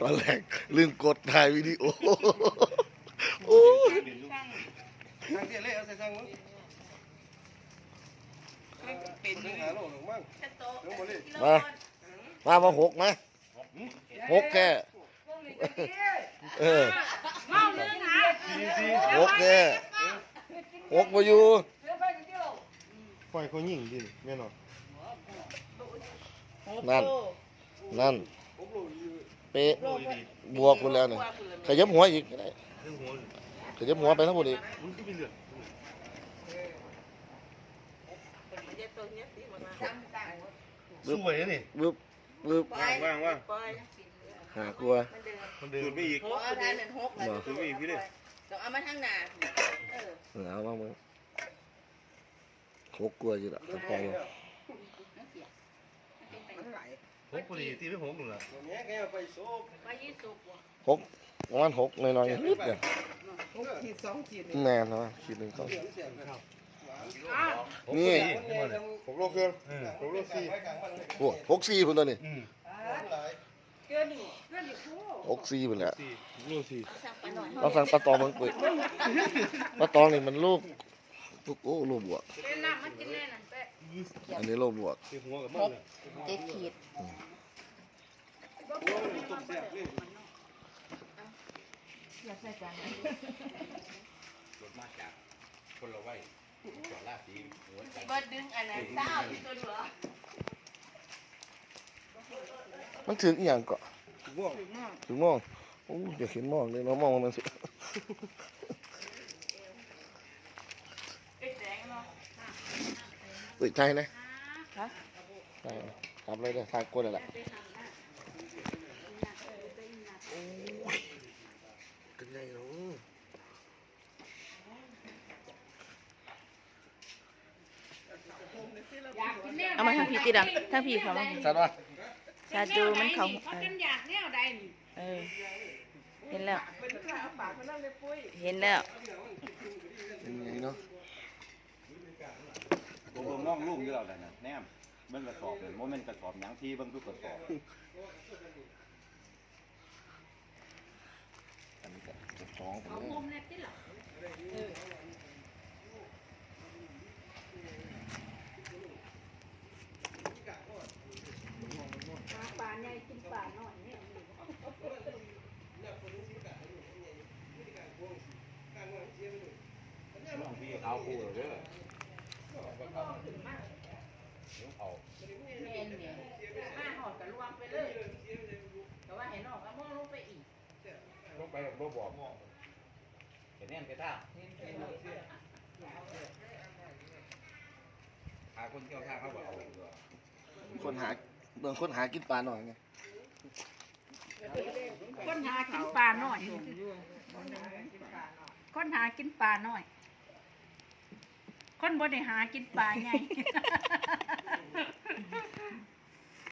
ตอนแรกลืมกดถ่ายวิดีโอโอ้ยทางเดียเลยเอาใส่ทางนู้นเป็นถึงหาโลหนึ่งบ้งมามามาหกมาหกแค่เออหกแค่หกมาอยู่ไฟเขายิงดิแม่นอนนั่นนั่น เป๊ะบวกไปแล้วเนี่ยขยับหัวอีกก็ได้เรื่องหัวขยับหัวไปทั้งหมดอีกมันก็มีเลือดบึ๊บสวยนะนี่บึ๊บบึ๊บว่างว่างว่างหากลัวมันเดินไปอีกหกเอาทานเป็นหกเลยบ่คือมีอีกพี่เลยต้องเอามาทางหน้าเออเอามามึงหกกลัวอยู่ละสปอย หกพอดีตีไปหกหนึ่งละหกประมาณหกหน่อยๆนิดเดียวขีดสองขีดแน่นอนคิดหนึ่งสองหกพอดีหกโลเกินหกโลสี่โอ้หกสี่คนตัวนี้อืมเกินอยู่เกินอยู่คู่หกสี่คนแหละสี่หกโลสี่สั่งไปหน่อยเราสั่งปลาตองมันปุ๋ยปลาตองนี่มันลูก ลูกโอ้ลูกบวกเป็นน้ำมันกินแน่นั่นแปะอันนี้ลูกบวก ตีหัวกับมันเลยเจ็ดขีดอยากใส่จานไหนรถมาจากคนละไว้จอดลาสีหัวใจบ่ดึงอันนั้นเศร้าที่ตัวเหลือมันถึงอหย่างเกาะง่วงถึงมองโอ้อยากเห็นมองเลยเรามองมันสิเป็ดแดงเนาะ อุ้ยใจนะใจนะทำเลยเด้อทางกดเลยแหละโอ้ยกันใหญ่เนาะอยากกินแนวเอามาทางพี่ติดอะทางพี่เขามาชัดป่ะชาดูมันเขาเขาจนอยากแนวใดนี่เออเห็นแล้ว เห็นแล้วเป็นไงเนาะผมม องลูกอยู่แล้วนะแนมเบิ่งกระสอบเลยโมเมนต์กระสอบหยังที่เบิ่งทุกกระสอบอันนี้ก็เก็บของผมเอาเลยมุมแน่ที่หลังปลาใหญ่กินปลาน้อยเนี่ยน้องพี่เขาคู่เล ยเด้อเดี๋ยวเขาแมนเนี่ยห้าหอดกับรวมไปเลย แต่ว่าเห็นออกก็มองลงไปอีกลงไปบ่บอกเห็นแน่นไปท่าหาคนเที่ยวท่าเขาบอกเอาคนหาเบิ่งคนหากินปลาหน่อยไงคนหากินปลาหน้อยคนหากินปลาหน้อย คนบ่ได้หากินปลาไง